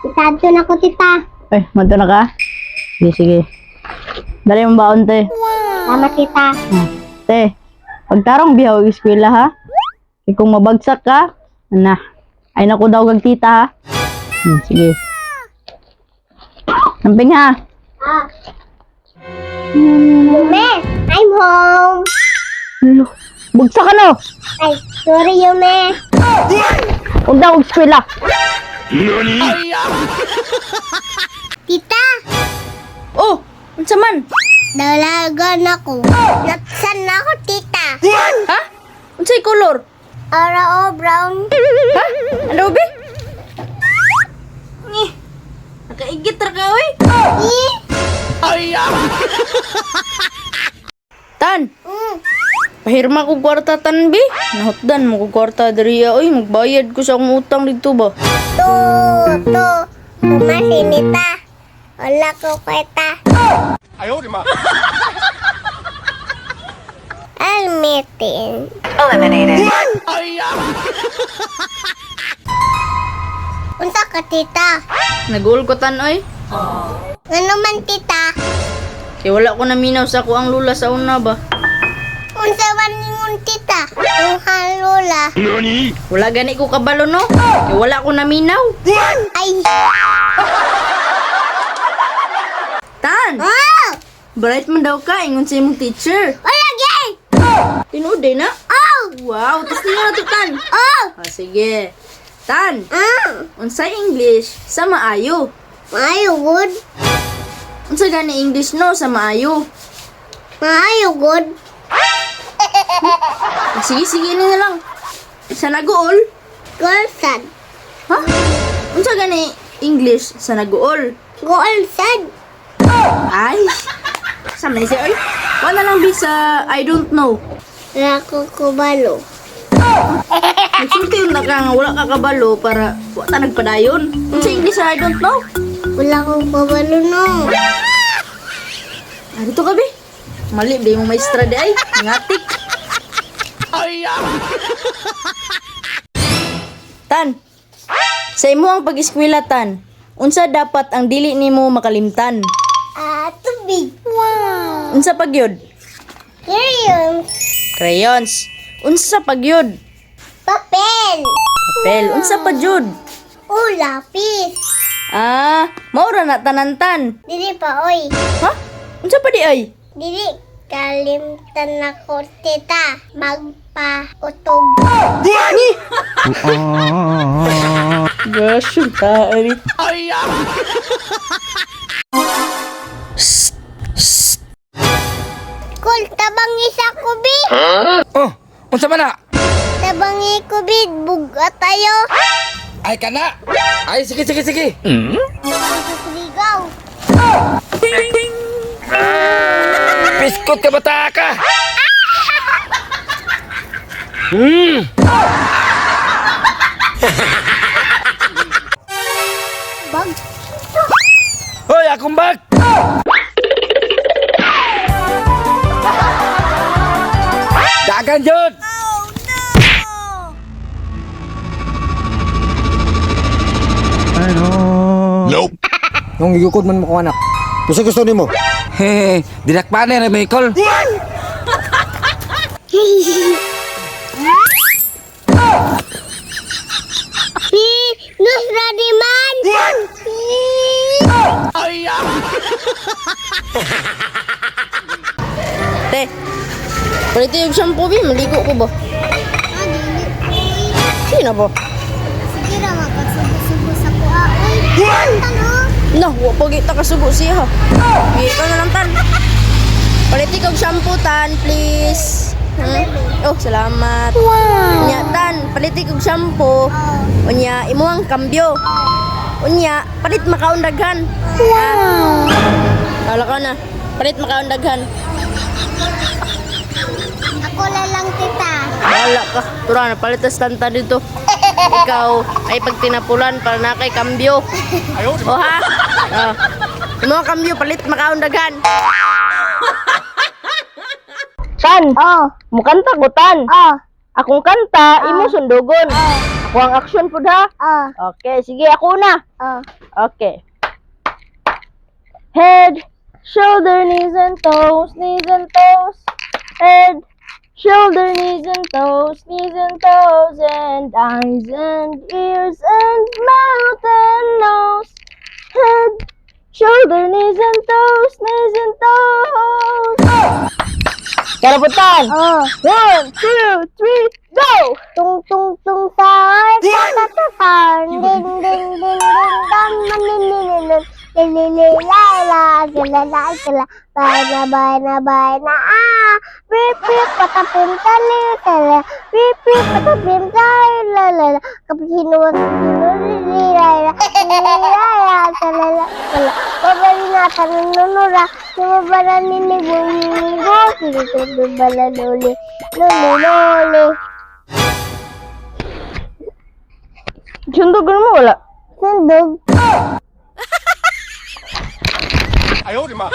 Itadyo na ko, tita. Ay, madto na ka? Sige, sige. Dali mo baon, te. Salamat, tita. Ah, Te, pagtarong bihaw og eskwela ha. E kung mabagsak ka, ana. Ay naku daw kag tita ha. Hmm, sige. Samping ha. Ah. Yume, I'm home. Lo, Bagsak ka no. Ay, sorry, Yume. Huwag daw og eskwela. Tita, Oh, unsa man? dalagan ako. Natsan na ako, tita. Ha? Unsay color? Ara o brown. Ha? Ano ba? Ni. Nakaigit ra ka oy. Pahirma ko kwarta tan bi. Nahutdan mo ko kwarta diri oy, magbayad ko sa akong utang dito ba. To, to. Pumasinita. Wala ko kweta. Almitin. Unsa ka, tita? Nagul ko tan oy. Ano man, tita? Kay wala ko naminaw sa ako ang lula sa una ba. Unsa man ningon, tita? Ang halula. Wala gani ko kabalo no. Kay wala ko naminaw. Ay! Tan, Oh! bright man daw ka ingon sa imong teacher. Wala, gay! Tinuod na. Oh! Wow, testing na to tan. Oh! Ah, sige. Tan, Mm! unsay English sa maayo? Maayo, good. Unsa gani English no sa maayo? Maayo, good. Ah, sige, sige na lang. Sa naguol? Golsad. Ha? Unsa gani English sa naguol? Golsad. Ay. Sa may siya, oy. Wala lang bisa I don't know. Rako kubalo. Nagsulti yung na ka nga wala ka kabalo para wala nagpadayon. Unsa English sa I don't know? Wala ko kubalo, no. Ah, dito ka, be. Mali, be mo maestra di ay. Ngatik. Tan, sa imo ang pag-eskwela, Tan, unsa dapat ang dili nimo makalimtan? Ah, tubig. Wow. Unsa pagyod? Curious. Crayons. Unsa pagyod? Papel. Papel. Unsa pa jud? Oh, lapis. Ah, maura na tanantan. Dili pa, oy. Ha? Unsa pa di ay? Dili kalimtan ako, tita. Magpa-utog. Gosh, taari. Kul, tabangi sa kubi. Oh, unsa man na? Tabangi kubi, buga tayo. Ay kana. Ay sige sige sige. Ligaw. Biskot ka bata ka. Hmm. Bag. Hoy, akong bag. Dagan jud. Nope. Nung igukod man mo ko anak. Gusto gusto nimo. Hehe, dinakpan na Michael. Hi, nus ready man. Te. Palit yung shampoo, bi. Maligo ko ba? Sino ba? Sige ra magkasubo-subo sa kuha. Uy, ano? No, wa pa kita kasubo siya ka na lang tan. Palit ikaw shampoo tan, please. Hmm? Oh, salamat. Wow. Unya tan, palit ikaw shampoo. Unya imo ang kambyo. Unya, palit makaundaghan. Wow. Kala ka na. Palit makaundaghan. Ako na lang tita. Wala ka. Tura na palit tanta dito. Ikaw ay pag tinapulan para na kay kambyo. O ha? Oh. Imo ang kambyo palit makaundaghan. Tan, Oh. mukanta ko tan. Oh. Akong kanta, imo sundugon. Ako ang action po ha. Oh, Okay, sige, ako na. oh. Okay. Head, shoulder, knees and toes, knees and toes. Head, shoulder, knees and toes, knees and toes, and eyes and ears and mouth and Shoulder, knees and toes, knees and toes. Karaputan! Oh. Ah. One, two, three, go! Tung tung tung tan, ta ta ta tan, ding ding ding ding, dam man ding ding ding ding. Li li li la la, gila la gila, bay na bay na bay na ah, rip rip patapim tali tali, rip rip patapim tali la la la, kapag hinuwas hinuwas Nonora, nonora nini bunyi gokil sebebala lole, lole lole. Sundog ka mo wala? Sundog. Ayaw di ma.